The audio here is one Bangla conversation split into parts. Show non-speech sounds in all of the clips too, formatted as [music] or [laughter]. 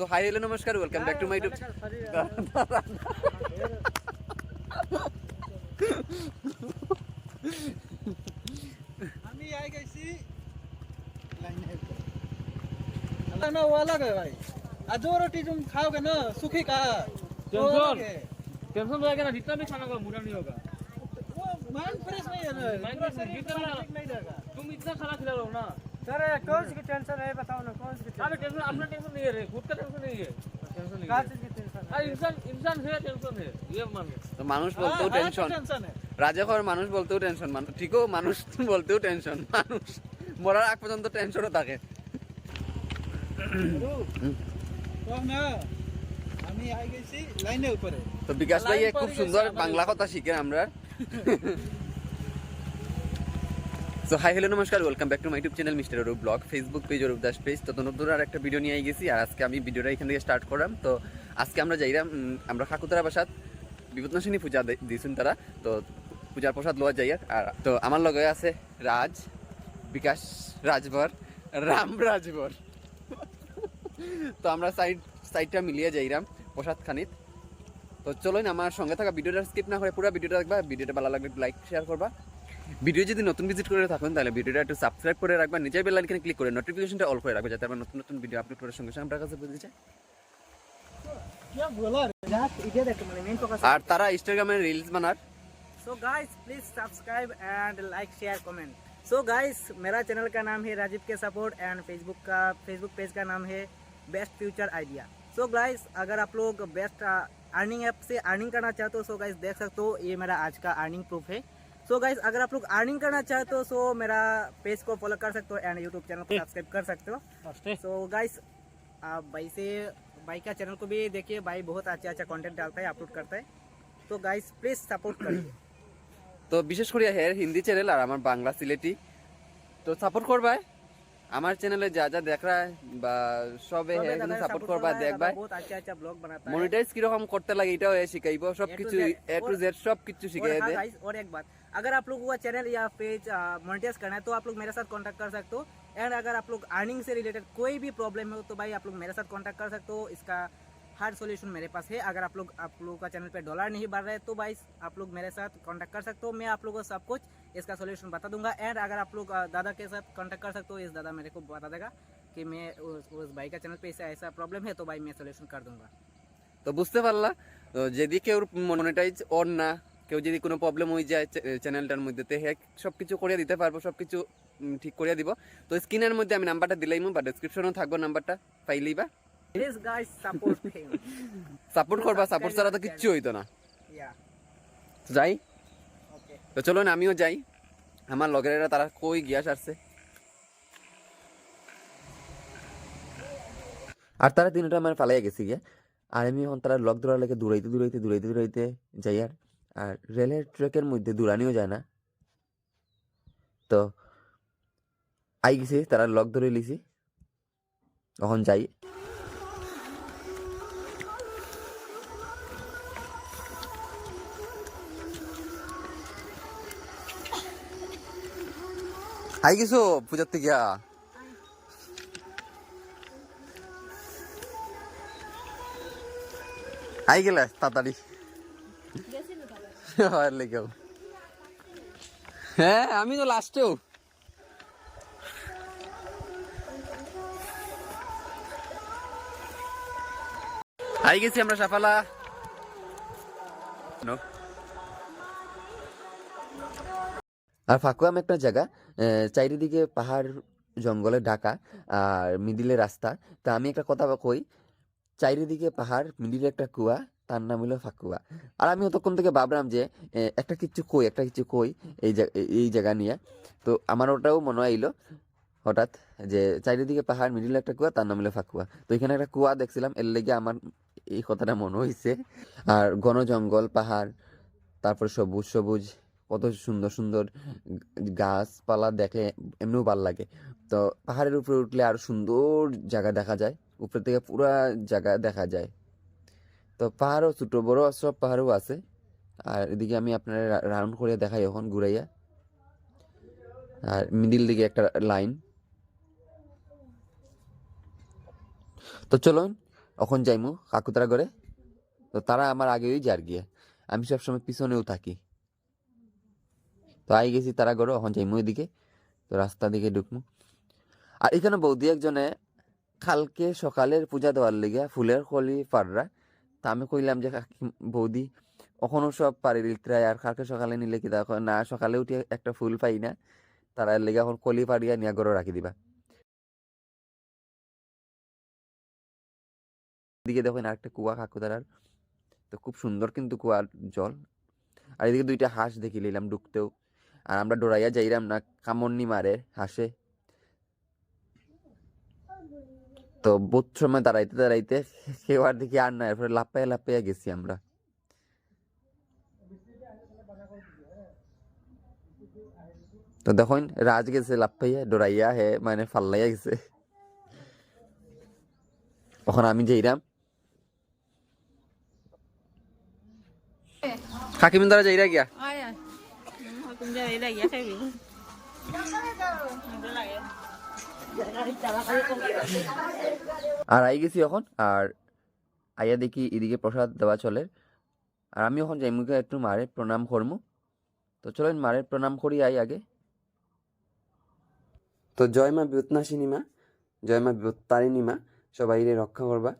সো হাই হ্যালো নমস্কার welcome back to my YouTube আমি আই গেছি लाइन ना वो अलग है भाई आ जो रोटी तुम खाओगे ना सूखी का वो टेंशन। अलग है। टेंशन रहेगा ना जितना भी खाना होगा बुरा नहीं होगा वो माइंड फ्रेश नहीं है ना Mind पूरा fresh शरीर जितना पूरा ना- ठीक नहीं रहेगा तुम इतना खाना खिला रहे हो ना सर कौन सी की टेंशन है बताओ ना कौन सी की अरे टेंशन अपना टेंशन नहीं है रे खुद का टेंशन नहीं है टेंशन नहीं क्या है चीज की टेंशन अरे इंसान इंसान है टेंशन है ये मान তো মানুষ हाँ, বলতেও हाँ, টেনশন तो टेंशन है রাজাঘর মানুষ বলতেও টেনশন মানুষ ঠিকও মানুষ বলতেও টেনশন মানুষ মরার আগ পর্যন্ত টেনশনও থাকে তো না আমি আই গেছি লাইনে উপরে তো বিকাশ ভাই লাইন খুব পড়ে সুন্দর গেছে আমার বাংলা কথা শিখেন আমরা সো হাই হ্যালো নমস্কার welcome back to my YouTube channel mister Arup blog Facebook page Arup Das page তো নতুন আর একটা ভিডিও নিয়ে গেছি আর আজকে আমি ভিডিওটা এখান থেকে স্টার্ট করলাম। তো আজকে আমরা যাইরাম উম, আমরা কাকুতারা বাসাত বিপদনাশিনী পূজা দিয়েছেন তারা। তো পূজার প্রসাদ লওয়া যাই আর তো আমার লগে আছে রাজ বিকাশ রাজভর রাম রাজভর তো আমরা সাইড সাইডটা মিলিয়ে যাইরাম প্রসাদ খানিত। তো চলুন আমার সঙ্গে থাকা ভিডিওটা স্কিপ না করে পুরো ভিডিওটা দেখবা ভিডিওটা ভালো লাগলে লাইক শেয়ার করবা। ভিডিও যদি নতুন ভিজিট করে থাকুন তাহলে ভিডিওটা একটু সাবস্ক্রাইব করে রাখবা নিজের বেল আইকনে ক্লিক করে নোটিফিকেশনটা অল করে রাখবে যাতে আমার নতুন নতুন ভিডিও আপলোড করার সঙ্গে সঙ্গে আপনার কাছে পৌঁছে যায় क्या बोला रे? जात इधर देखो मैंने मेन फोकस আর তারা ইনস্টাগ্রামে রিলস বানার so guys please subscribe and like share comment so guys मेरा चैनल का नाम है राजीव के सपोर्ट एंड फेसबुक का फेसबुक पेज का नाम है best future idea so guys अगर आप लोग बेस्ट अर्निंग ऐप से अर्निंग करना चाहते हो सो गाइस देख सकते हो ये मेरा आज का अर्निंग प्रूफ है सो गाइस अगर आप लोग अर्निंग करना चाहते हो सो मेरा पेज को फॉलो कर सकते हो एंड यूट्यूब चैनल को सब्सक्राइब कर सकते हो सो गाइस आप भाई से भाई का चैनल को भी देखिए भाई बहुत अच्छा अच्छा कंटेंट डालता है अपलोड करता है तो गाइस प्लीज सपोर्ट करिए তো বিশেষ করে হের হিন্দি চ্যানেল আর আমার বাংলা সিলেটি তো সাপোর্ট করবা আমার চ্যানেলে যা যা দেখা বা সবে তবে হের দাদা সাপোর্ট support করবা করবা, দেখবা দাদা বহুত আচ্ছা আচ্ছা ব্লগ বানাতা है মনিটাইজ কিরকম করতে লাগে এটাও এ শিখাইবো সব A to কিছু Z, এ টু और- জেড সব কিছু और শিখিয়ে हाँ দে guys, और एक बात अगर आप लोगों का चैनल या पेज मोनेटाइज करना है तो आप लोग मेरे साथ कांटेक्ट कर सकते हो एंड अगर आप लोग अर्निंग से रिलेटेड कोई भी प्रॉब्लम हो तो भाई आप लोग मेरे साथ कांटेक्ट कर सकते हो इसका हर सॉल्यूशन मेरे पास है अगर आप लोग आप लोगों का चैनल पे डॉलर नहीं बढ़ रहे तो भाई आप लोग मेरे साथ कांटेक्ट कर सकते हो मैं आप लोगों को सब कुछ इसका सॉल्यूशन बता दूंगा एंड अगर आप लोग अ, दादा के साथ कांटेक्ट कर सकते हो इस दादा मेरे को बता देगा कि मैं उस, उस भाई का चैनल पे ऐसा ऐसा प्रॉब्लम है तो भाई मैं सॉल्यूशन कर दूंगा তো বুঝতে পারলা তো যদি কেউ মনিটাইজ অন না কেউ যদি কোনো প্রবলেম হয়ে যায় চ্যানেলটার মধ্যে তো হ্যাঁ সব কিছু করে দিতে পারব সব কিছু ঠিক করে দিব। তো স্ক্রিনের মধ্যে আমি নাম্বারটা দিলাইমু বা ডিসক্রিপশনও থাকব নাম্বারটা পাইলেই বা। সাপোর্ট করবা সাপোর্ট ছাড়া তো কিচ্ছু হইতো না। যাই। তো চলুন আমিও যাই। আমার লগেরা তারা কই গিয়াস আসছে আর তারা দিনটা আমার পালাইয়া গেছি গিয়া। আর আমি এখন তারা লক দৌড়ালে দূরাইতে দূরাইতে দূরাইতে দূরাইতে যাই আর। আর রেলের ট্রেকের মধ্যে দূরানিও যায় না। তো আই গেছি, তারা লক ধরে লিছি। তখন যাই। আই গেছো, পূজার থেকে? আই গেলে তাড়াতাড়ি। [laughs] হয়, আমি তো লাস্টেও আই গেছি আমরা, সাফালা. আর ফাকুয়াম একটা জায়গা চারিদিকে পাহাড়, জঙ্গলে ঢাকা আর মিডিলে রাস্তা। তা আমি একটা কথা কই, চারিদিকে পাহাড়, মিডিলে একটা কুয়া তার নাম হলো ফাকুয়া। আর আমি তখন থেকে ভাবলাম যে একটা কিছু কই, একটা কিছু কই এই এই জায়গা নিয়ে। তো আমার ওটাও মনে আইলো, হঠাৎ যে চারিদিকে পাহাড় মিডিল একটা কুয়া তার নাম হলো ফাকুয়া। তো এখানে একটা কুয়া দেখছিলাম, এর লেগে আমার এই কথাটা মনে হয়েছে আর ঘন জঙ্গল, পাহাড়, তারপর সবুজ সবুজ, কত সুন্দর সুন্দর গাছপালা দেখে এমনিও ভালো লাগে। তো পাহাড়ের উপরে উঠলে আরও সুন্দর জায়গা দেখা যায়, উপর থেকে পুরা জায়গা দেখা যায়। তো পাহাড়ও ছোট, বড় সব পাহাড়ও আছে। আর এদিকে আমি আপনার রাউন্ড করে দেখাই এখন, ঘুরাইয়া। আর মিডিল দিকে একটা লাইন। তো চলুন, এখন যাইমু কাকুতারা করে তো তারা আমার আগেই যার গিয়ে। আমি সবসময় পিছনেও থাকি। তো আই গেছি তারা করে এখন যাইমু এদিকে। তো রাস্তা দিকে ঢুকমু। আর এখানে বৌদি একজনে কালকে সকালের পূজা দেওয়ার লেগে ফুলের কলি পাড়রা তা আমি কইলাম যে, কাকি- বৌদি কখনো সব পারি লিত্রায় আর কালকে সকালে নিলে কি দেখো না, সকালে উঠে একটা ফুল পাই না। তারা লেগে এখন কলি পাড়িয়া নিয়ে ঘরে রাখি দিবা। এদিকে দেখেন আরেকটা কুয়া কাকুতারার তো খুব সুন্দর কিন্তু কুয়ার জল। আর এদিকে দুইটা হাঁস দেখি নিলাম ঢুকতেও আর আমরা ডোরাইয়া যাইরাম না কামড়নি মারে হাসে। তো বহুত সময় দাঁড়াইতে দাঁড়াইতে [laughs] কেউ আর দেখি আর না এরপরে লাপাইয়া লাপাইয়া গেছি আমরা। তো দেখুন রাজ গেছে লাপাইয়া ডোরাইয়া হে মানে ফাল্লাইয়া গেছে। তখন আমি যাইরাম। কাকিমিন দ্বারা যাইরা গিয়া? Ay, ay. Cũng ra আর আই গেছি এখন, আর আইয়া দেখি এদিকে প্রসাদ দেওয়া চলে। আর আমি এখন যাইমুকে একটু মারে প্রণাম করমু। তো চলেন, মারে প্রণাম করি আই আগে। তো জয় মা বিপত্নাশিনী মা, জয় মা বিপত্তারিণী মা সবাই রক্ষা করবা।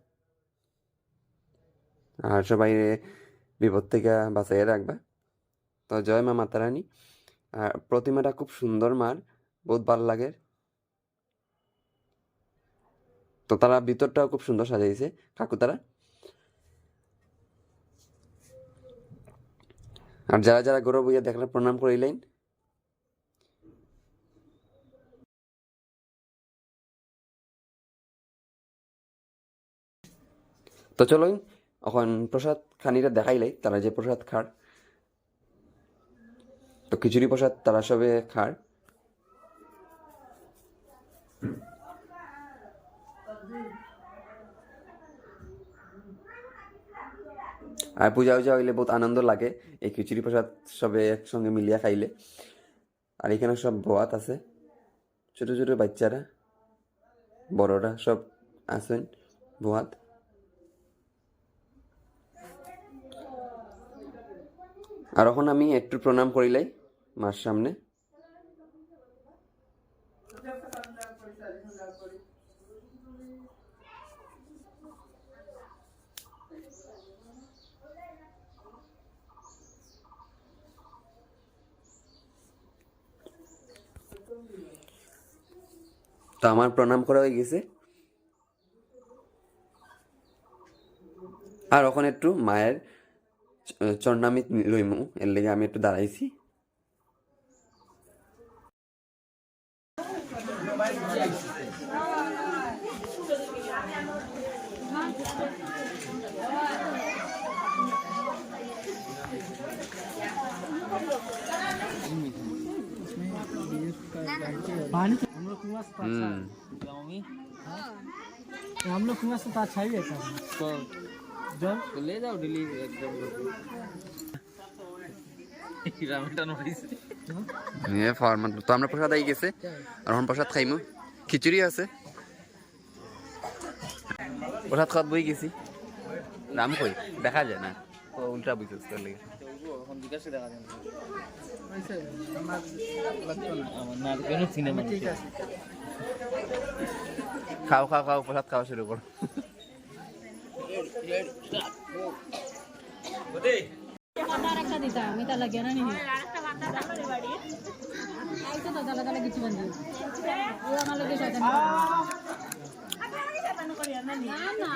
আর সবাই বিপদ থেকে বাঁচাইয়া রাখবা। তো জয় মা মাতারানী, আর প্রতিমাটা খুব সুন্দর মার, বহুত ভালো লাগে। তো তারা ভিতরটাও খুব সুন্দর সাজাইছে। কাকু, তারা? আর যারা যারা গৌরব হইয়া দেখলে প্রণাম করে করিলেন তো চলুন, এখন প্রসাদ খানিটা দেখাইলাই তারা যে প্রসাদ খার। তো খিচুড়ি প্রসাদ তারা সবে খার। আর পূজা উজা হইলে বহুত আনন্দ লাগে। এই খিচুড়ি প্রসাদ সবে একসঙ্গে মিলিয়া খাইলে। আর এখানে সব বয়াত আছে। ছোট ছোট বাচ্চারা, বড়রা সব আছেন বয়াত আর এখন আমি একটু প্রণাম করিলাই মার সামনে। তো আমার প্রণাম করা হয়ে গেছে। আর ওখানে একটু মায়ের চ- চরণামি লইমু, এর লেগে আমি একটু দাঁড়াইছি। पानी तो हम लोग कुआं से तो अच्छा হুম है हम लोग कुआं से तो अच्छा ही रहता है तो जल तो ले जाओ दिल्ली एकदम রামেটা নড়িছে এ ফরমান তো আমরা প্রসাদ আই গেছে আর এখন প্রসাদ খাইমু খিচুড়ি আছে প্রসাদ খাওয়াত বই গেছি নাম কই দেখা যায় না তো উল্টা বুঝছিস তোর লেগে এখন বিকাশে দেখা যায় খাও খাও খাও প্রসাদ খাওয়া শুরু করো। না।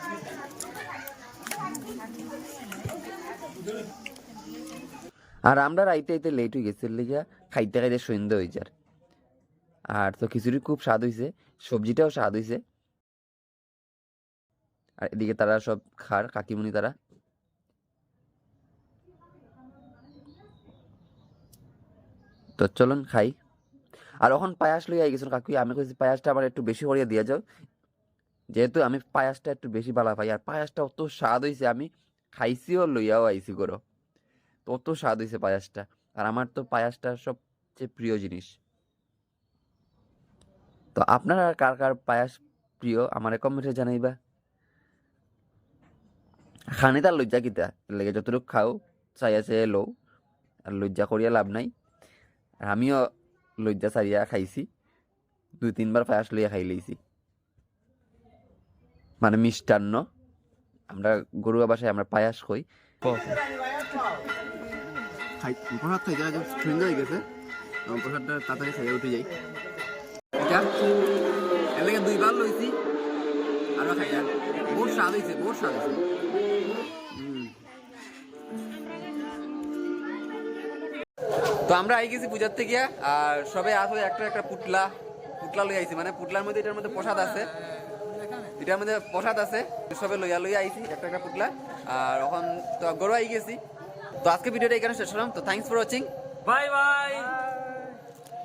আর আমরা রাইতে আইতে লেট হয়ে গেছে লিগা খাইতে খাইতে সন্ধ্যা হয়ে যার। আর তো খিচুড়ি খুব স্বাদ হয়েছে সবজিটাও স্বাদ হয়েছে আর এদিকে তারা সব খার, কাকিমুনি তারা। তো চলুন খাই। আর এখন পায়াস লইয়া গেছেন কাকুই আমি কইছি পায়াসটা আমার একটু বেশি করিয়া দিয়া যাও। যেহেতু আমি পায়াসটা একটু বেশি ভালো পাই, আর পায়াসটা অত স্বাদ হয়েছে আমি খাইছিও, লইয়াও আইছি করো তো অত স্বাদ হয়েছে পায়াসটা। আর আমার তো পায়াসটা সবচেয়ে প্রিয় জিনিস। তো আপনারা কার কার পায়াস প্রিয়? আমার কমেন্টে জানাইবা। খানি তার লজ্জা কিতা? লেগে যতটুকু খাও চাই আছে লও। আর লজ্জা করিয়া লাভ নাই। আর আমিও লজ্জা সারিয়া খাইছি। দুই তিনবার পায়াস লইয়া খাই লইছি। মানে মিষ্টান্ন। আমরা গরুয়া বাসায় আমরা পায়াস কই। খাই প্রসাদ ঠান্ডা হয়ে গেছে। প্রসাদটা তাড়াতাড়ি উঠে স্বাদ হয়েছে তো আমরা আই গেছি পূজার থেকে আর সবে আসলে একটা একটা পুটলা পুটলা লই আইছি। মানে পুটলার মধ্যে এটার মধ্যে প্রসাদ আছে। এটার মধ্যে প্রসাদ আছে। সবে লইয়া লইয়া আইছি, একটা একটা পুটলা আর এখন তো গরু আই গেছি। তো আজকে ভিডিওটা এখানে শেষ করলাম তো thanks for watching bye bye